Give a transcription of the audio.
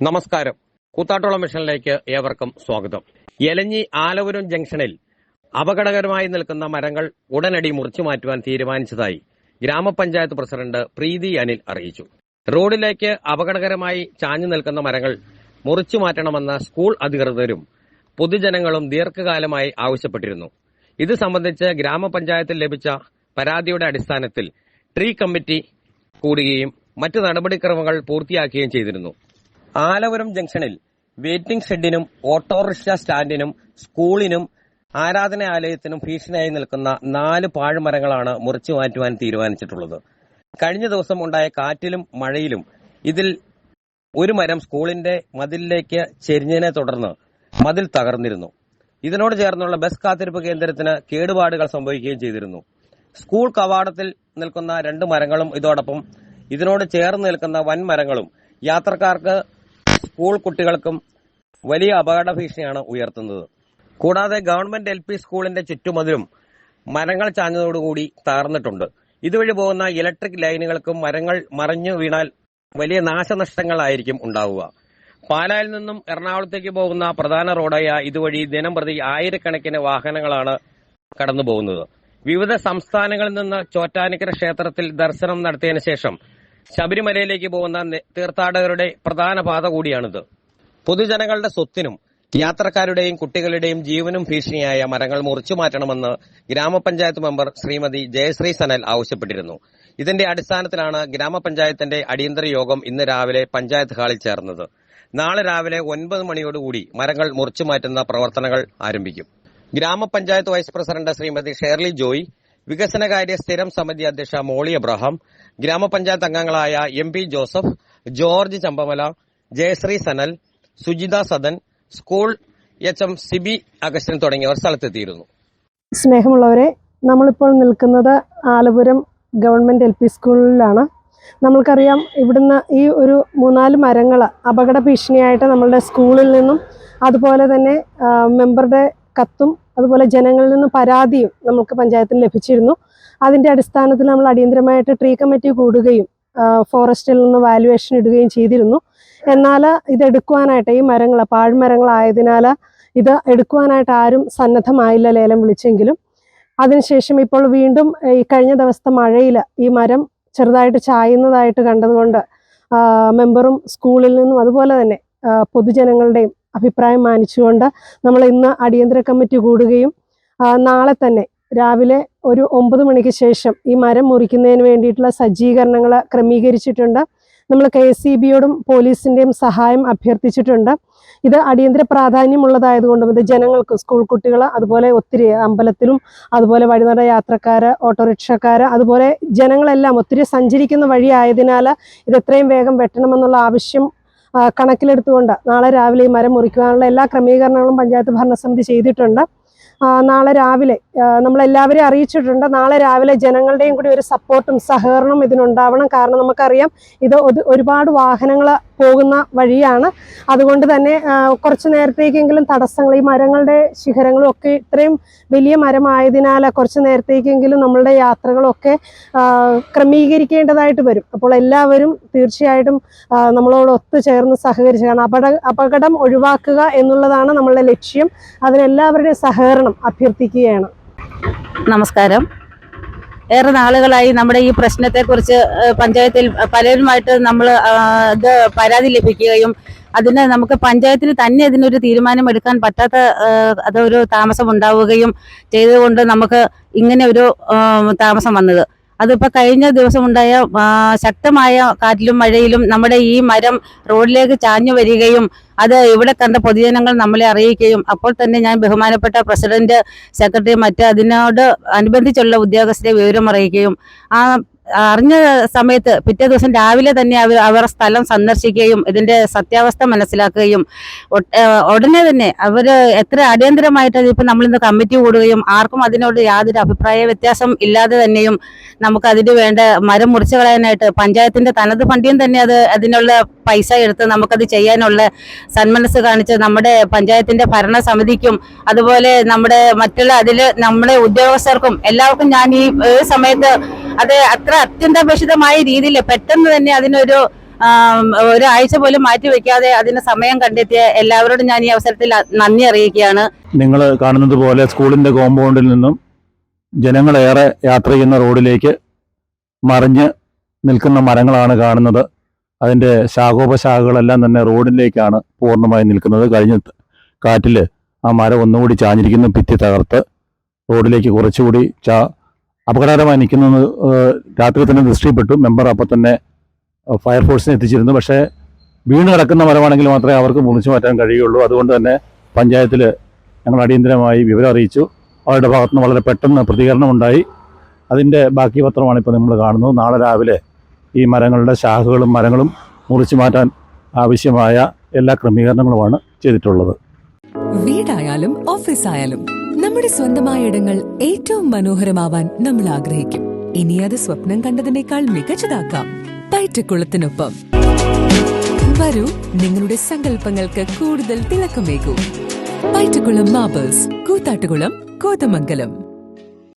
നമസ്കാരം. കൂത്താട്ടോളം മിഷനിലേക്ക് ഏവർക്കും സ്വാഗതം. എലഞ്ഞി ആലവരും ജംഗ്ഷനിൽ അപകടകരമായി നിൽക്കുന്ന മരങ്ങൾ ഉടനടി മുറിച്ചു മാറ്റുവാൻ തീരുമാനിച്ചതായി ഗ്രാമപഞ്ചായത്ത് പ്രസിഡന്റ് പ്രീതി അനിൽ അറിയിച്ചു. റോഡിലേക്ക് അപകടകരമായി ചാഞ്ഞു നിൽക്കുന്ന മരങ്ങൾ മുറിച്ചു മാറ്റണമെന്ന് സ്കൂൾ അധികൃതരും പൊതുജനങ്ങളും ദീർഘകാലമായി ആവശ്യപ്പെട്ടിരുന്നു. ഇത് സംബന്ധിച്ച് ഗ്രാമപഞ്ചായത്തിൽ ലഭിച്ച പരാതിയുടെ അടിസ്ഥാനത്തിൽ ട്രീ കമ്മിറ്റി കൂടുകയും മറ്റ് നടപടിക്രമങ്ങൾ പൂർത്തിയാക്കുകയും ചെയ്തിരുന്നു. ആലവരം ജംഗ്ഷനിൽ വെയിറ്റിംഗ് ഷെഡിനും ഓട്ടോറിക്ഷ സ്റ്റാൻഡിനും സ്കൂളിനും ആരാധനാലയത്തിനും ഭീഷണിയായി നിൽക്കുന്ന നാല് പാഴ്മരങ്ങളാണ് മുറിച്ചു മാറ്റുവാൻ തീരുമാനിച്ചിട്ടുള്ളത്. കഴിഞ്ഞ ദിവസം ഉണ്ടായ കാറ്റിലും മഴയിലും ഇതിൽ ഒരു മരം സ്കൂളിന്റെ മതിലിലേക്ക് ചെരിഞ്ഞതിനെ തുടർന്ന് മതിൽ തകർന്നിരുന്നു. ഇതിനോട് ചേർന്നുള്ള ബസ് കാത്തിരിപ്പ് കേന്ദ്രത്തിന് കേടുപാടുകൾ സംഭവിക്കുകയും ചെയ്തിരുന്നു. സ്കൂൾ കവാടത്തിൽ നിൽക്കുന്ന രണ്ട് മരങ്ങളും ഇതോടൊപ്പം ഇതിനോട് ചേർന്ന് നിൽക്കുന്ന വൻ മരങ്ങളും യാത്രക്കാർക്ക് സ്കൂൾ കുട്ടികൾക്കും വലിയ അപകട ഭീഷണിയാണ് ഉയർത്തുന്നത്. കൂടാതെ ഗവൺമെന്റ് എൽ പി സ്കൂളിന്റെ ചുറ്റുമതിലും മരങ്ങൾ ചാഞ്ഞതോടുകൂടി തകർന്നിട്ടുണ്ട്. ഇതുവഴി പോകുന്ന ഇലക്ട്രിക് ലൈനുകൾക്കും മരങ്ങൾ മറിഞ്ഞു വീണാൽ വലിയ നാശനഷ്ടങ്ങളായിരിക്കും ഉണ്ടാവുക. പാലായിൽ നിന്നും എറണാകുളത്തേക്ക് പോകുന്ന പ്രധാന റോഡായ ഇതുവഴി ദിനം പ്രതി ആയിരക്കണക്കിന് വാഹനങ്ങളാണ് കടന്നു പോകുന്നത് വിവിധ സംസ്ഥാനങ്ങളിൽ നിന്ന് ചോറ്റാനിക്കര ക്ഷേത്രത്തിൽ ദർശനം നടത്തിയതിനു ശേഷം ശബരിമലയിലേക്ക് പോകുന്ന തീർത്ഥാടകരുടെ പ്രധാന പാത കൂടിയാണിത്. പൊതുജനങ്ങളുടെ സ്വത്തിനും യാത്രക്കാരുടെയും കുട്ടികളുടെയും ജീവനും ഭീഷണിയായ മരങ്ങൾ മുറിച്ചു മാറ്റണമെന്ന് ഗ്രാമപഞ്ചായത്ത് മെമ്പർ ശ്രീമതി ജയശ്രീ സനൽ ആവശ്യപ്പെട്ടിരുന്നു. ഇതിന്റെ അടിസ്ഥാനത്തിലാണ് ഗ്രാമപഞ്ചായത്തിന്റെ അടിയന്തര യോഗം ഇന്ന് രാവിലെ പഞ്ചായത്ത് ഹാളിൽ ചേർന്നത്. നാളെ രാവിലെ ഒൻപത് മണിയോടുകൂടി മരങ്ങൾ മുറിച്ചു മാറ്റുന്ന പ്രവർത്തനങ്ങൾ ആരംഭിക്കും. ഗ്രാമപഞ്ചായത്ത് വൈസ് പ്രസിഡന്റ് ശ്രീമതി ഷേർലി ജോയ് വികസനകാര്യ സ്ഥിരം സമിതി അധ്യക്ഷ മോളി അബ്രഹാം ഗ്രാമപഞ്ചായത്ത് അംഗങ്ങളായ M P Joseph George Chambamala Jayasree Sanal Sujitha Sadan school H M Sibi Augustine തുടങ്ങിയവർ സ്ഥലത്തെത്തിയിരുന്നു. സ്നേഹമുള്ളവരെ നമ്മളിപ്പോൾ നിൽക്കുന്നത് ആലപുരം ഗവൺമെന്റ് എൽ പി സ്കൂളിലാണ്. നമ്മൾക്കറിയാം ഇവിടുന്ന് ഈ ഒരു മൂന്നാൽ മരങ്ങൾ അപകട ഭീഷണിയായിട്ട് നമ്മളുടെ സ്കൂളിൽ നിന്നും അതുപോലെ തന്നെ മെമ്പറുടെ കത്തും അതുപോലെ ജനങ്ങളിൽ നിന്ന് പരാതിയും നമുക്ക് പഞ്ചായത്തിന് ലഭിച്ചിരുന്നു. അതിന്റെ അടിസ്ഥാനത്തിൽ നമ്മൾ അടിയന്തരമായിട്ട് ട്രീ കമ്മിറ്റി കൂടുകയും ഫോറസ്റ്റിൽ നിന്ന് വാലുവേഷൻ ഇടുകയും ചെയ്തിരുന്നു. എന്നാൽ ഇത് എടുക്കുവാനായിട്ട് ഈ മരങ്ങൾ പാഴ്മരങ്ങളായതിനാൽ ഇത് എടുക്കുവാനായിട്ട് ആരും സന്നദ്ധമായില്ല ലേലം വിളിച്ചെങ്കിലും. അതിനുശേഷം ഇപ്പോൾ വീണ്ടും ഈ കഴിഞ്ഞ ദിവസത്തെ മഴയിൽ ഈ മരം ചെറുതായിട്ട് ചായുന്നതായിട്ട് കണ്ടതുകൊണ്ട് മെമ്പറും സ്കൂളിൽ നിന്നും അതുപോലെ തന്നെ പൊതുജനങ്ങളുടെയും അഭിപ്രായം മാനിച്ചുകൊണ്ട് നമ്മൾ ഇന്ന് അടിയന്തര കമ്മിറ്റി കൂടുകയും നാളെ തന്നെ രാവിലെ ഒരു ഒമ്പത് മണിക്ക് ശേഷം ഈ മരം മുറിക്കുന്നതിന് വേണ്ടിയിട്ടുള്ള സജ്ജീകരണങ്ങൾ ക്രമീകരിച്ചിട്ടുണ്ട്. നമ്മൾ കെ എസ് സി ബിയോടും പോലീസിന്റെയും സഹായം അഭ്യർത്ഥിച്ചിട്ടുണ്ട്. ഇത് അടിയന്തര പ്രാധാന്യമുള്ളതായതുകൊണ്ടും ഇത് ജനങ്ങൾക്ക് സ്കൂൾ കുട്ടികൾ അതുപോലെ ഒത്തിരി അമ്പലത്തിലും അതുപോലെ വഴിനട യാത്രക്കാർ ഓട്ടോറിക്ഷക്കാർ അതുപോലെ ജനങ്ങളെല്ലാം ഒത്തിരി സഞ്ചരിക്കുന്ന വഴിയായതിനാൽ ഇത് എത്രയും വേഗം വെട്ടണമെന്നുള്ള ആവശ്യം കണക്കിലെടുത്തുകൊണ്ട് നാളെ രാവിലെ ഈ മരം മുറിക്കുവാനുള്ള എല്ലാ ക്രമീകരണങ്ങളും പഞ്ചായത്ത് ഭരണസമിതി ചെയ്തിട്ടുണ്ട്. നാളെ രാവിലെ നമ്മളെല്ലാവരെയും അറിയിച്ചിട്ടുണ്ട്. നാളെ രാവിലെ ജനങ്ങളുടെയും കൂടി ഒരു സപ്പോർട്ടും സഹകരണവും ഇതിനുണ്ടാവണം. കാരണം നമുക്കറിയാം ഇത് ഒരുപാട് വാഹനങ്ങൾ പോകുന്ന വഴിയാണ്. അതുകൊണ്ട് തന്നെ കുറച്ച് നേരത്തേക്കെങ്കിലും തടസ്സങ്ങൾ ഈ മരങ്ങളുടെ ശിഖരങ്ങളും ഒക്കെ ഇത്രയും വലിയ മരമായതിനാൽ കുറച്ച് നേരത്തേക്കെങ്കിലും നമ്മളുടെ യാത്രകളൊക്കെ ക്രമീകരിക്കേണ്ടതായിട്ട് വരും. അപ്പോൾ എല്ലാവരും തീർച്ചയായിട്ടും നമ്മളോട് ഒത്തുചേർന്ന് സഹകരിച്ച് കാരണം അപകടം ഒഴിവാക്കുക എന്നുള്ളതാണ് നമ്മളുടെ ലക്ഷ്യം. അതിനെല്ലാവരുടെയും സഹകരണം അഭ്യർത്ഥിക്കുകയാണ്. നമസ്കാരം. ഏറെ നാളുകളായി നമ്മുടെ ഈ പ്രശ്നത്തെക്കുറിച്ച് കുറിച്ച് പഞ്ചായത്തിൽ പലരുമായിട്ട് നമ്മൾ ഇത് പരാതി ലഭിക്കുകയും അതിന് നമുക്ക് പഞ്ചായത്തിന് തന്നെ ഇതിനൊരു തീരുമാനം എടുക്കാൻ പറ്റാത്ത അതൊരു താമസം ഉണ്ടാവുകയും ചെയ്തുകൊണ്ട് നമുക്ക് ഇങ്ങനെ ഒരു താമസം വന്നത്. അതിപ്പോ കഴിഞ്ഞ ദിവസം ഉണ്ടായ ശക്തമായ കാറ്റിലും മഴയിലും നമ്മുടെ ഈ മരം റോഡിലേക്ക് ചാഞ്ഞു വരികയും അത് ഇവിടെ കണ്ട പൊതുജനങ്ങൾ നമ്മളെ അറിയിക്കുകയും അപ്പോൾ തന്നെ ഞാൻ ബഹുമാനപ്പെട്ട പ്രസിഡന്റ് സെക്രട്ടറി മറ്റ് അതിനോട് അനുബന്ധിച്ചുള്ള ഉദ്യോഗസ്ഥരെ വിവരം അറിയിക്കുകയും ആ അറിഞ്ഞ സമയത്ത് പിറ്റേ ദിവസം രാവിലെ തന്നെ അവർ അവർ സ്ഥലം സന്ദർശിക്കുകയും ഇതിന്റെ സത്യാവസ്ഥ മനസ്സിലാക്കുകയും ഉടനെ തന്നെ അവർ എത്ര അടിയന്തരമായിട്ട് ഇപ്പം നമ്മളിന്ന് കമ്മിറ്റി കൂടുകയും ആർക്കും അതിനോട് യാതൊരു അഭിപ്രായ വ്യത്യാസം ഇല്ലാതെ തന്നെയും നമുക്ക് അതിന് വേണ്ട മരം മുറിച്ചു കളയാനായിട്ട് പഞ്ചായത്തിന്റെ തനത് ഫണ്ടിയും തന്നെ അത് അതിനുള്ള പൈസ എടുത്ത് നമുക്കത് ചെയ്യാനുള്ള സന്മനസ് കാണിച്ച് നമ്മുടെ പഞ്ചായത്തിന്റെ ഭരണസമിതിക്കും അതുപോലെ നമ്മുടെ മറ്റുള്ള അതിൽ നമ്മുടെ ഉദ്യോഗസ്ഥർക്കും എല്ലാവർക്കും ഞാൻ ഈ സമയത്ത് അത് അത്ര അത്യന്താപേക്ഷിതമായ രീതിയിൽ പെട്ടെന്ന് തന്നെ അതിനൊരു ഒരാഴ്ച പോലും മാറ്റി വെക്കാതെ അതിന് സമയം കണ്ടെത്തിയ എല്ലാവരോടും ഞാൻ ഈ അവസരത്തിൽ നന്ദി അറിയിക്കുകയാണ്. നിങ്ങൾ കാണുന്നത് പോലെ സ്കൂളിന്റെ കോമ്പൗണ്ടിൽ നിന്നും ജനങ്ങളേറെ യാത്ര ചെയ്യുന്ന റോഡിലേക്ക് മറിഞ്ഞ് നിൽക്കുന്ന മരങ്ങളാണ് കാണുന്നത്. അതിന്റെ ശാഖോപശാഖകളെല്ലാം തന്നെ റോഡിലേക്കാണ് പൂർണമായി നിൽക്കുന്നത്. കഴിഞ്ഞ കാറ്റിൽ ആ മരം ഒന്നുകൂടി ചാഞ്ഞിരിക്കുന്നു. ഭിത്തി തകർത്ത് റോഡിലേക്ക് കുറച്ചുകൂടി ചാ അപകടകരമായി നിൽക്കുന്നത് രാത്രി തന്നെ ദൃഷ്ടിപ്പെട്ടു. മെമ്പർ അപ്പോൾ തന്നെ ഫയർഫോഴ്സിനെ എത്തിച്ചിരുന്നു. പക്ഷേ വീണ് കിടക്കുന്ന മരമാണെങ്കിൽ മാത്രമേ അവർക്ക് മുറിച്ചു മാറ്റാൻ കഴിയുള്ളൂ. അതുകൊണ്ട് തന്നെ പഞ്ചായത്തിൽ ഞങ്ങൾ അടിയന്തരമായി വിവരം അറിയിച്ചു. അവരുടെ ഭാഗത്തുനിന്ന് വളരെ പെട്ടെന്ന് പ്രതികരണമുണ്ടായി. അതിന്റെ ബാക്കി പത്രമാണ് ഇപ്പോൾ നമ്മൾ കാണുന്നത്. നാളെ രാവിലെ ഈ മരങ്ങളുടെ ശാഖകളും മരങ്ങളും മുറിച്ചു മാറ്റാൻ ആവശ്യമായ എല്ലാ ക്രമീകരണങ്ങളുമാണ് ചെയ്തിട്ടുള്ളത്. വീടായാലും ഓഫീസായാലും നമ്മുടെ സ്വന്തമായ ഇടങ്ങൾ ഏറ്റവും മനോഹരമാവാൻ നമ്മൾ ആഗ്രഹിക്കും. ഇനി അത് സ്വപ്നം കണ്ടതിനേക്കാൾ മികച്ചതാക്കാം. പയറ്റക്കുളത്തിനൊപ്പം വരൂ നിങ്ങളുടെ സങ്കല്പങ്ങൾക്ക് കൂടുതൽ തിളക്കമേകൂ. പയറ്റക്കുളം മാബേഴ്സ് കൂത്താട്ടുകുളം കോതമംഗലം.